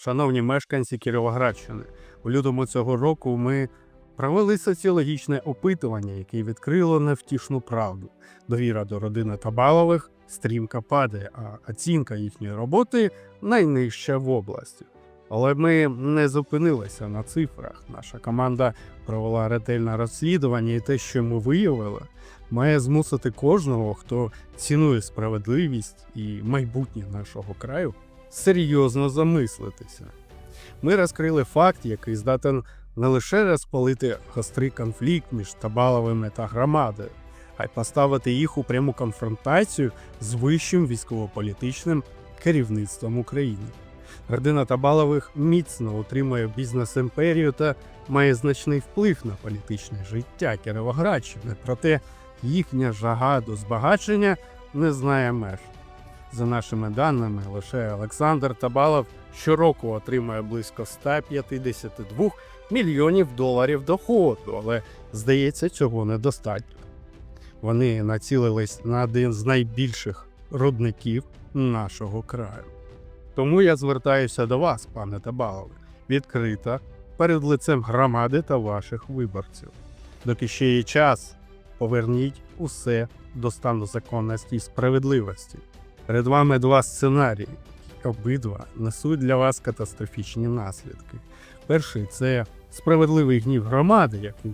Шановні мешканці Кіровоградщини, у лютому цього року ми провели соціологічне опитування, яке відкрило невтішну правду. Довіра до родини Табалових стрімко падає, а оцінка їхньої роботи найнижча в області. Але ми не зупинилися на цифрах. Наша команда провела ретельне розслідування, і те, що ми виявили, має змусити кожного, хто цінує справедливість і майбутнє нашого краю, серйозно замислитися. Ми розкрили факт, який здатен не лише розпалити гострий конфлікт між Табаловими та громадою, а й поставити їх у пряму конфронтацію з вищим військово-політичним керівництвом України. Родина Табалових міцно утримує бізнес-імперію та має значний вплив на політичне життя Кіровоградщини, проте їхня жага до збагачення не знає меж. За нашими даними, лише Олександр Табалов щороку отримує близько 152 мільйонів доларів доходу, але здається, цього недостатньо. Вони націлились на один з найбільших рудників нашого краю. Тому я звертаюся до вас, пане Табалове, відкрито перед лицем громади та ваших виборців. Доки ще є час, поверніть усе до стану законності і справедливості. Перед вами два сценарії, обидва несуть для вас катастрофічні наслідки. Перший це справедливий гнів громади, який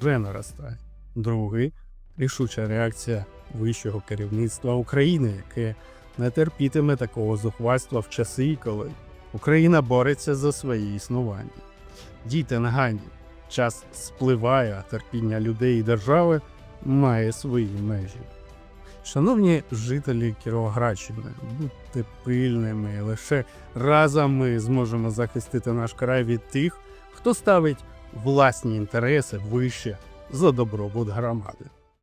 вже наростає. Другий рішуча реакція вищого керівництва України, яке не терпітиме такого зухвальства в часи, коли Україна бореться за своє існування. Дійте негайно, час спливає, а терпіння людей і держави має свої межі. Шановні жителі Кіровоградщини, будьте пильними, лише разом ми зможемо захистити наш край від тих, хто ставить власні інтереси вище за добробут громади.